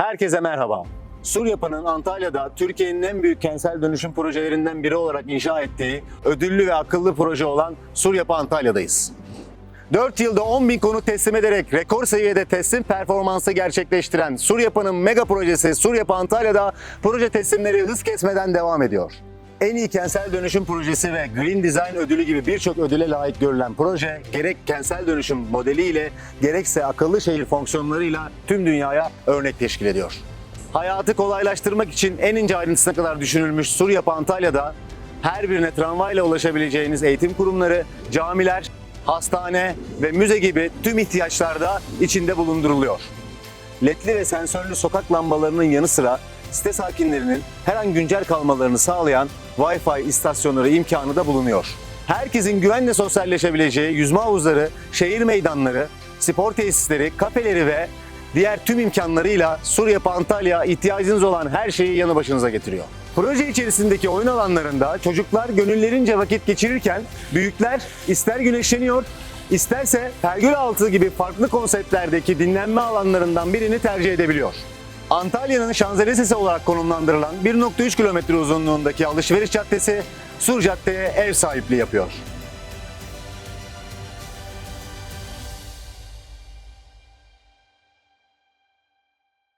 Herkese merhaba. Suryapa'nın Antalya'da Türkiye'nin en büyük kentsel dönüşüm projelerinden biri olarak inşa ettiği ödüllü ve akıllı proje olan Suryapa Antalya'dayız. 4 yılda 10 bin konut teslim ederek rekor seviyede teslim performansı gerçekleştiren Suryapa'nın mega projesi Suryapa Antalya'da proje teslimleri hız kesmeden devam ediyor. En iyi kentsel dönüşüm projesi ve Green Design ödülü gibi birçok ödüle layık görülen proje gerek kentsel dönüşüm modeliyle gerekse akıllı şehir fonksiyonlarıyla tüm dünyaya örnek teşkil ediyor. Hayatı kolaylaştırmak için en ince ayrıntısına kadar düşünülmüş Suryapı Antalya'da her birine tramvayla ulaşabileceğiniz eğitim kurumları, camiler, hastane ve müze gibi tüm ihtiyaçlarda içinde bulunduruluyor. LED'li ve sensörlü sokak lambalarının yanı sıra site sakinlerinin her an güncel kalmalarını sağlayan Wi-Fi istasyonları imkanı da bulunuyor. Herkesin güvenle sosyalleşebileceği yüzme havuzları, şehir meydanları, spor tesisleri, kafeleri ve diğer tüm imkanlarıyla Suryapı Antalya ihtiyacınız olan her şeyi yanı başınıza getiriyor. Proje içerisindeki oyun alanlarında çocuklar gönüllerince vakit geçirirken büyükler ister güneşleniyor, isterse pergül altı gibi farklı konseptlerdeki dinlenme alanlarından birini tercih edebiliyor. Antalya'nın Şanzelize'si olarak konumlandırılan 1.3 kilometre uzunluğundaki alışveriş caddesi Sur Cadde'ye ev sahipliği yapıyor.